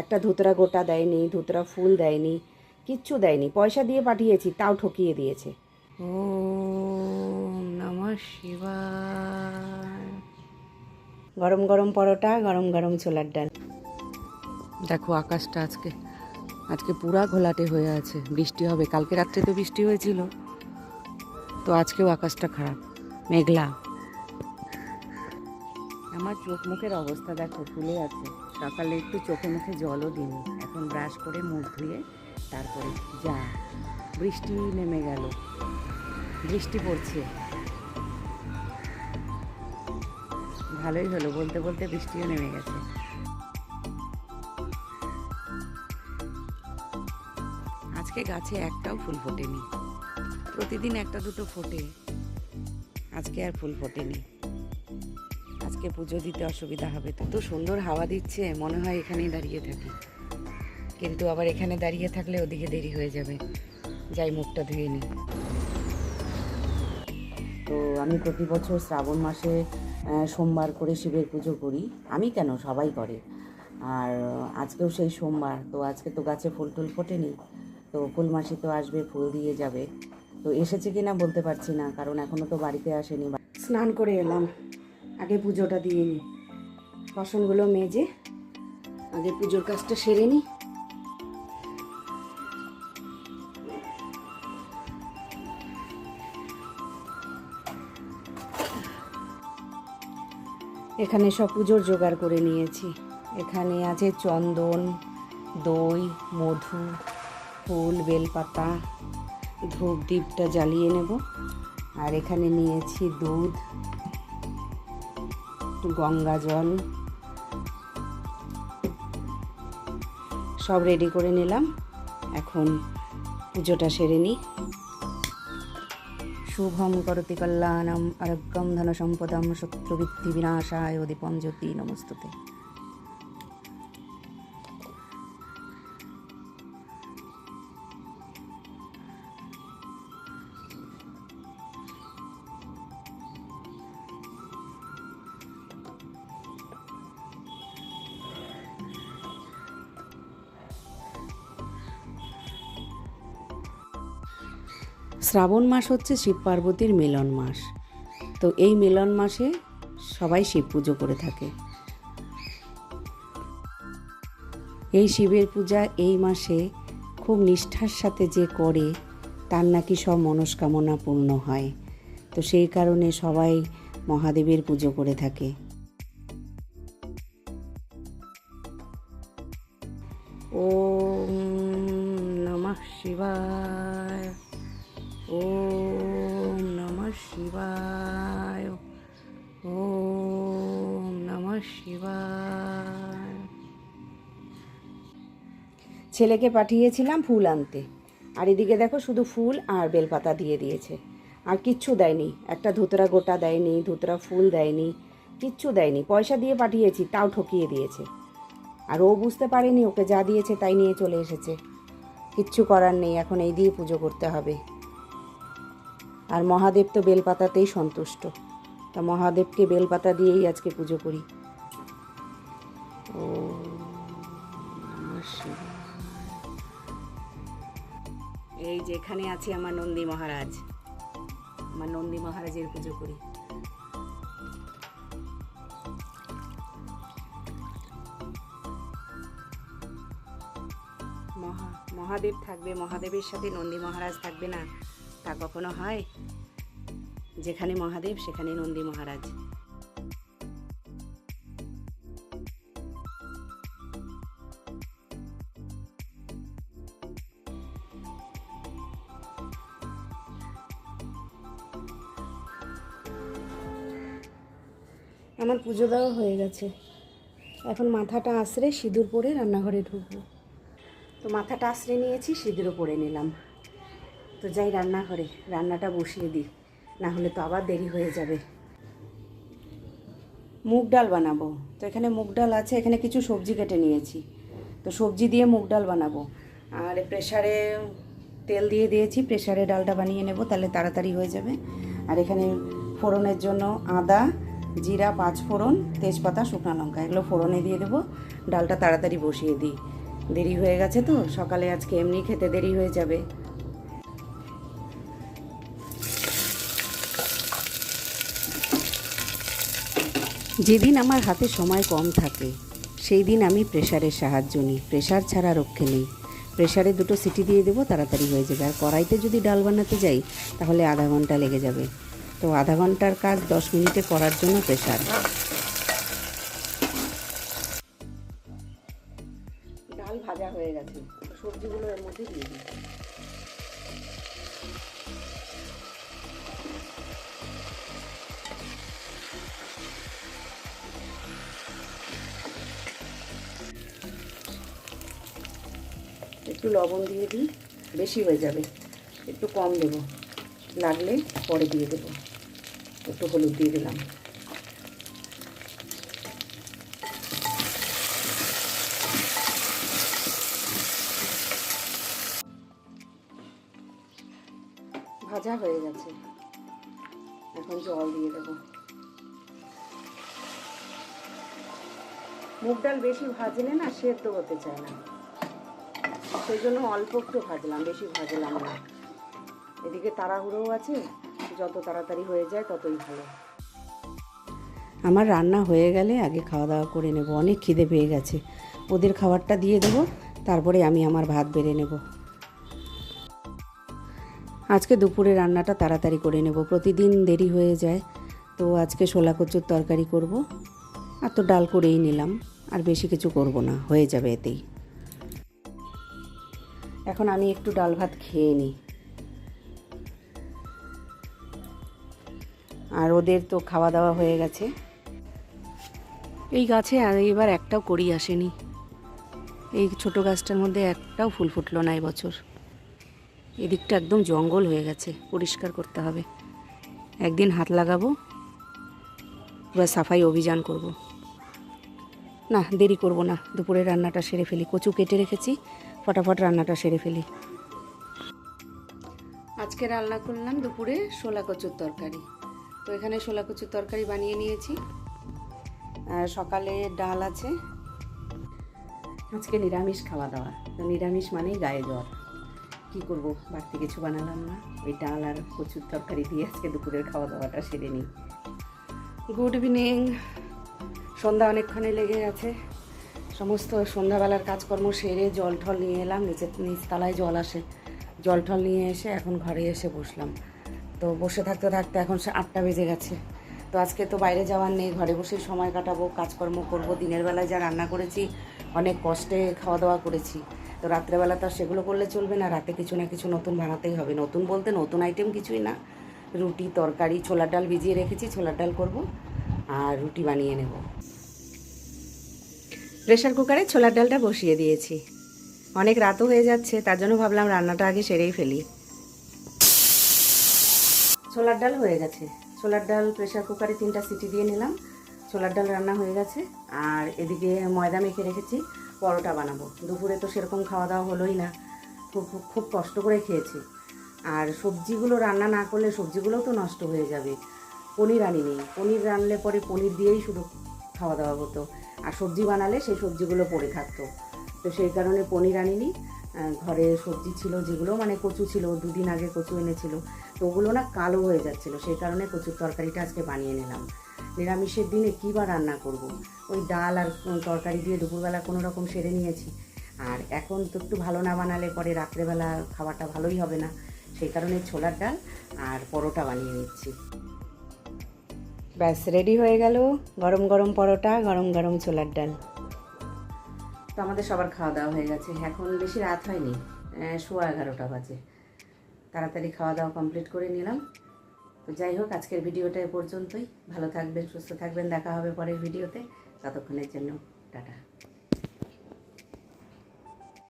একটা ধুতরা গোটা দেয়নি ধুতরা ফুল দেয়নি কিচ্ছু দেয়নি। পয়সা দিয়ে পাঠিয়েছি তাও ঠকিয়ে দিয়েছে। ও নমঃ শিবায়। গরম গরম পরোটা গরম গরম ছোলার ডাল। দেখো আকাশটা আজকে আজকে পুরা ঘোলাটে হয়ে আছে বৃষ্টি হবে। কালকে রাত্রে তো বৃষ্টি হয়েছিল তো আজকেও আকাশটা খারাপ মেঘলা। আমার চোখ মুখের অবস্থা দেখো ফুলে আছে। সকালে একটু চোখে মুখে জলও দিইনি। এখন ব্রাশ করে মুখ ধুয়ে তারপরে যা, বৃষ্টি নেমে গেল। বৃষ্টি পড়ছে। ভালোই হলো, বলতে বলতে বৃষ্টিও নেমে গেছে। আজকে গাছে একটাও ফুল ফোটেনি। প্রতিদিন একটা দুটো ফোটে। আজকে আর ফুল ফোটেনি। আজকে পুজো দিতে অসুবিধা হবে। তো তো সুন্দর হাওয়া দিচ্ছে, মনে হয় এখানেই দাঁড়িয়ে থাকি। কিন্তু আবার এখানে দাঁড়িয়ে থাকলে ওদিকে দেরি হয়ে যাবে। যাই মুখটা ধুয়ে নিই তো আমি প্রতি বছর শ্রাবণ মাসে সোমবার করে শিবের পুজো করি। আমি কেন? সবাই করে। আর আজকেও সেই সোমবার। তো আজকে তো গাছে ফুল টুল ফোটেনি। তো ফুল মাসি তো আসবে, ফুল দিয়ে যাবে। তো এসেছে কিনা বলতে পারছি না, কারণ এখনও তো বাড়িতে আসেনি। স্নান করে এলাম। আগে পুজোটা দিয়ে নিই বাসনগুলো মেজে আগে পুজোর কাজটা সেরে নিই এখানে সব পুজোর জোগাড় করে নিয়েছি। এখানে আছে চন্দন, দই, মধু, ফুল, বেলপাতা ধূপ দ্বীপটা জ্বালিয়ে নেব। আর এখানে নিয়েছি দুধ। একটু গঙ্গা জল। সব রেডি করে নিলাম। এখন পুজোটা সেরে নিই। শুভম করতি কল্যাণম, আরোগ্যম ধন সম্পদম শত্রুবৃত্তি বিনাশায় দীপম জ্যোতি নমস্তুতে। শ্রাবণ মাস হচ্ছে শিব পার্বতীর মিলন মাস। তো এই মিলন মাসে সবাই শিব পুজো করে থাকে। এই শিবের পূজা এই মাসে খুব নিষ্ঠার সাথে যে করে, তার নাকি সব মনস্কামনা পূর্ণ হয়। তো সেই কারণে সবাই মহাদেবের পুজো করে থাকে। ও নমঃ শিবায়। ছেলেকে পাঠিয়েছিলাম ফুল আনতে। আর এদিকে দেখো শুধু ফুল আর বেলপাতা দিয়ে দিয়েছে। আর কিচ্ছু দেয়নি। একটা ধুতরা গোটা দেয়নি, ধুতরা ফুল দেয়নি, কিচ্ছু দেয়নি। পয়সা দিয়ে পাঠিয়েছি, তাও ঠকিয়ে দিয়েছে। আর ও বুঝতে পারেনি, ওকে যা দিয়েছে তাই নিয়ে চলে এসেছে। কিচ্ছু করার নেই, এখন এই দিয়ে পুজো করতে হবে। আর মহাদেব তো বেলপাতাতেই সন্তুষ্ট। তা মহাদেবকে বেলপাতা দিয়েই আজকে পুজো করি। ও নমঃ এই যে এখানে আছে আমার নন্দী মহারাজ। আমার নন্দী মহারাজের পুজো করি। মহা, মহাদেব থাকবে, মহাদেবের সাথে নন্দী মহারাজ থাকবে না। তা কখনো হয়? যেখানে মহাদেব, সেখানে নন্দী মহারাজ। আমার পুজো দেওয়া হয়ে গেছে। এখন মাথাটা আশ্রে সিঁদুর পরে রান্নাঘরে ঢুকবো। তো মাথাটা আশ্রে নিয়েছি, সিঁদুরও পরে নিলাম। তো যাই রান্নাঘরে, রান্নাটা বসিয়ে দিই। না হলে তো আবার দেরি হয়ে যাবে। মুগ ডাল বানাবো। তো এখানে মুগ ডাল আছে, এখানে কিছু সবজি কেটে নিয়েছি। তো সবজি দিয়ে মুগ ডাল বানাবো। আর প্রেশারে তেল দিয়ে দিয়েছি প্রেশারে ডালটা বানিয়ে নেব, তাহলে তাড়াতাড়ি হয়ে যাবে। আর এখানে ফোড়নের জন্য আদা জিরা, পাঁচ ফোড়ন, তেজপাতা, শুকনো লঙ্কা। এগুলো ফোড়নে দিয়ে দেবো। ডালটা তাড়াতাড়ি বসিয়ে দিই। দেরি হয়ে গেছে তো? সকালে আজকে এমনি খেতে দেরি হয়ে যাবে। যেদিন আমার হাতে সময় কম থাকে, সেই দিন আমি প্রেশারের সাহায্য নিই। প্রেশার ছাড়া রক্ষে নেই। প্রেশারে দুটো সিটি দিয়ে দেবো, তাড়াতাড়ি হয়ে যাবে। আর কড়াইতে যদি ডাল বানাতে যাই, তাহলে আধা ঘণ্টা লেগে যাবে। তো আধা ঘণ্টার কাজ দশ মিনিটে করার জন্য প্রেশার। ডাল ভাজা হয়ে গেছে। সবজিগুলো এর মধ্যে দিয়ে দিই একটু লবণ দিয়ে দিই, বেশি হয়ে যাবে। একটু কম দেব। লাগলে পরে দিয়ে দেব। একটু হলুদ দিয়ে দিলাম। ভাজা হয়ে গেছে। এখন জল দিয়ে দেবো। মুগ ডাল বেশি ভাজলে না সেদ্ধ হতে চায় না। সেই জন্য অল্প একটু ভাজলাম, বেশি ভাজলাম না। এদিকে তাড়াহুড়োও আছে। যত তাড়াতাড়ি হয়ে যায় ততই ভালো। আমার রান্না হয়ে গেলে আগে খাওয়া দাওয়া করে নেব, অনেক খিদে পেয়ে গেছে। ওদের খাবারটা দিয়ে দেবো, তারপরে আমি আমার ভাত বেড়ে নেব। আজকে দুপুরে রান্নাটা তাড়াতাড়ি করে নেব, প্রতিদিন দেরি হয়ে যায়, তো আজকে শোলা কচুর তরকারি করব। আর তো ডাল করেই নিলাম, আর বেশি কিছু করব না, হয়ে যাবে এতেই। এখন আমি একটু ডাল ভাত খেয়ে নিই। আর ওদের তো খাওয়া দাওয়া হয়ে গেছে। এই গাছে আর এবার একটাও করি আসেনি। এই ছোট গাছটার মধ্যে একটাও ফুল ফুটলো না এবছর। এদিকটা একদম জঙ্গল হয়ে গেছে, পরিষ্কার করতে হবে। একদিন হাত লাগাবো, পুরো সাফাই অভিযান করব। না, দেরি করব না, দুপুরে রান্নাটা সেরে ফেলি। কচু কেটে রেখেছি, ফটাফট রান্নাটা সেরে ফেলি। আজকে রান্না করলাম দুপুরে শোলা কচুর তরকারি। তো এখানে শোলা কচুর তরকারি বানিয়ে নিয়েছি। আর সকালে ডাল আছে। আজকে নিরামিষ খাওয়া দাওয়া। তো নিরামিষ মানেই গায়ে জ্বর। কী করব? বাড়তি কিছু বানালাম না। ওই ডাল আর কচুর তরকারি দিয়ে আজকে দুপুরের খাওয়া দাওয়াটা সেরে নিই। Good evening. সন্ধ্যা অনেকক্ষণে লেগে গেছে। সমস্ত সন্ধ্যাবেলার কাজকর্ম সেরে জল ঠল নিয়ে এলাম। নিচে নিচতলায় জল আসে। জল ঠল নিয়ে এসে এখন ঘরে এসে বসলাম। তো বসে থাকতে থাকতে এখন আটটা বেজে গেছে। তো আজকে তো বাইরে যাওয়ার নেই, ঘরে বসেই সময় কাটাবো, কাজকর্ম করব, দিনের বেলায় যা রান্না করেছি, অনেক কষ্টে খাওয়া দাওয়া করেছি। তো রাত্রেবেলা তো সেগুলো করলে চলবে না, রাতে কিছু না কিছু নতুন বানাতেই হবে। নতুন বলতে নতুন আইটেম কিছুই না। রুটি, তরকারি, ছোলার ডাল ভিজিয়ে রেখেছি, ছোলার ডাল করব আর রুটি বানিয়ে নেব। প্রেশার কুকারে ছোলার ডালটা বসিয়ে দিয়েছি। অনেক রাতও হয়ে যাচ্ছে, তার জন্য ভাবলাম রান্নাটা আগে সেরেই ফেলি। ছোলার ডাল হয়ে গেছে। ছোলার ডাল প্রেশার কুকারে তিনটা সিটি দিয়ে নিলাম। ছোলার ডাল রান্না হয়ে গেছে। আর এদিকে ময়দা মেখে রেখেছি, পরোটা বানাবো। দুপুরে তো সেরকম খাওয়া দাওয়া হলোই না। খুব খুব কষ্ট করে খেয়েছি। আর সবজিগুলো রান্না না করলে সবজিগুলোও তো নষ্ট হয়ে যাবে। পনির আনিনি। পনির রানলে পরে পনির দিয়েই শুধু খাওয়া দাওয়া হতো। আর সবজি বানালে সেই সবজিগুলো পড়ে থাকতো। তো সেই কারণে পনির আনিনি। ঘরে সবজি ছিল যেগুলো মানে কচু ছিল, দুদিন আগে কচু এনেছিল। তো ওগুলো না কালো হয়ে যাচ্ছিল, সেই কারণে কচুর তরকারিটা আজকে বানিয়ে নিলাম। নিরামিষের দিনে কী বা রান্না করব। ওই ডাল আর তরকারি দিয়ে দুপুরবেলা কোনো রকম সেরে নিয়েছি। আর এখন তো একটু ভালো না বানালে পরে রাত্রেবেলা খাওয়াটা ভালোই হবে না। সেই কারণে ছোলার ডাল আর পরোটা বানিয়ে নিচ্ছি। ব্যাস, রেডি হয়ে গেল গরম গরম পরোটা, গরম গরম ছোলার ডাল। তো আমাদের সবার খাওয়া দাওয়া হয়ে গেছে। এখন বেশি রাত হয়নি সোয়া এগারোটা বাজে। তাড়াতাড়ি খাওয়া দাওয়া কমপ্লিট করে নিলাম। তো যাই হোক, আজকের ভিডিওটা এ পর্যন্তই। ভালো থাকবেন, সুস্থ থাকবেন। দেখা হবে পরের ভিডিওতে। ততক্ষণের জন্য, টাটা।